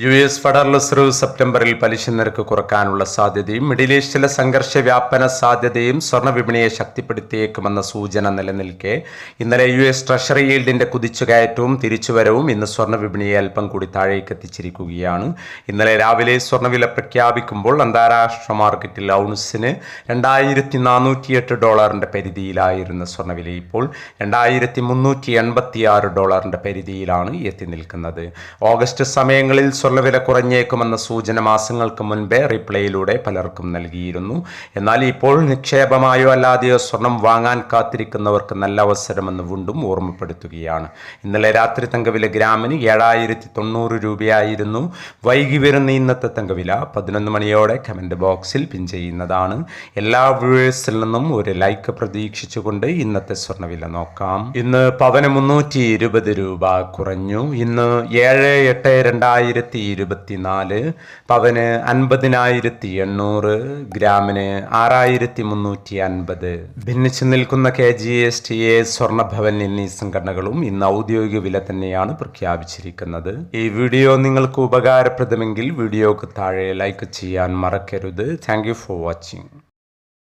U S federal reserve സെപ്റ്റംബറിൽ പലിശ നിരക്ക് കുറക്കാനുള്ള സാധ്യതയും മിഡിൽ ഈസ്റ്റിലെ സംഘർഷ വ്യാപന സാധ്യതയും സ്വർണ വിപണിയെ ശക്തിപ്പെടുത്തിയേക്കുമെന്ന സൂചന നിലനിൽക്കെ ഇന്നലെ യു എസ് ട്രഷറി ഈൽഡിന്റെ കുതിച്ചുകയറ്റവും തിരിച്ചുവരവും ഇന്ന് സ്വർണ വിപണിയെ അല്പം കൂടി താഴേക്ക് എത്തിച്ചിരിക്കുകയാണ്. ഇന്നലെ രാവിലെ സ്വർണവില പ്രഖ്യാപിക്കുമ്പോൾ അന്താരാഷ്ട്ര മാർക്കറ്റിൽ ഔൺസിന് രണ്ടായിരത്തി നാനൂറ്റിയെട്ട് ഡോളറിന്റെ പരിധിയിലായിരുന്ന സ്വർണവില ഇപ്പോൾ രണ്ടായിരത്തി മുന്നൂറ്റി എൺപത്തിയാറ് ഡോളറിന്റെ പരിധിയിലാണ് എത്തി നിൽക്കുന്നത്. ഓഗസ്റ്റ് സമയങ്ങളിൽ സ്വർണവില കുറഞ്ഞേക്കുമെന്ന സൂചന മാസങ്ങൾക്ക് മുൻപേ റിപ്ലൈയിലൂടെ പലർക്കും നൽകിയിരുന്നു. എന്നാൽ ഇപ്പോൾ നിക്ഷേപമായോ അല്ലാതെയോ സ്വർണം വാങ്ങാൻ കാത്തിരിക്കുന്നവർക്ക് നല്ല അവസരമെന്ന് വീണ്ടും ഓർമ്മപ്പെടുത്തുകയാണ്. ഇന്നലെ രാത്രി തങ്കവില ഗ്രാമിന് ഏഴായിരത്തി തൊണ്ണൂറ് രൂപയായിരുന്നു. വൈകി വരുന്ന ഇന്നത്തെ തങ്കവില പതിനൊന്ന് മണിയോടെ കമന്റ് ബോക്സിൽ പിൻ ചെയ്യുന്നതാണ്. എല്ലാ വ്യൂവേഴ്സിൽ നിന്നും ഒരു ലൈക്ക് പ്രതീക്ഷിച്ചുകൊണ്ട് ഇന്നത്തെ സ്വർണവില നോക്കാം. ഇന്ന് പവന് മുന്നൂറ്റി രൂപ കുറഞ്ഞു. ഇന്ന് ഏഴ് എട്ട് രണ്ടായിരത്തി ഇരുപത്തിനാല് പവന് അൻപതിനായിരത്തി എണ്ണൂറ് ഗ്രാമിന് ആറായിരത്തി മുന്നൂറ്റി അൻപത് ഭിന്നിച്ചു നിൽക്കുന്ന K G S T A സ്വർണഭവൻ എന്നീ സംഘടനകളും ഇന്ന് ഔദ്യോഗിക വില തന്നെയാണ് പ്രഖ്യാപിച്ചിരിക്കുന്നത്. ഈ വീഡിയോ നിങ്ങൾക്ക് ഉപകാരപ്രദമെങ്കിൽ വീഡിയോക്ക് താഴെ ലൈക്ക് ചെയ്യാൻ മറക്കരുത്. Thank for watching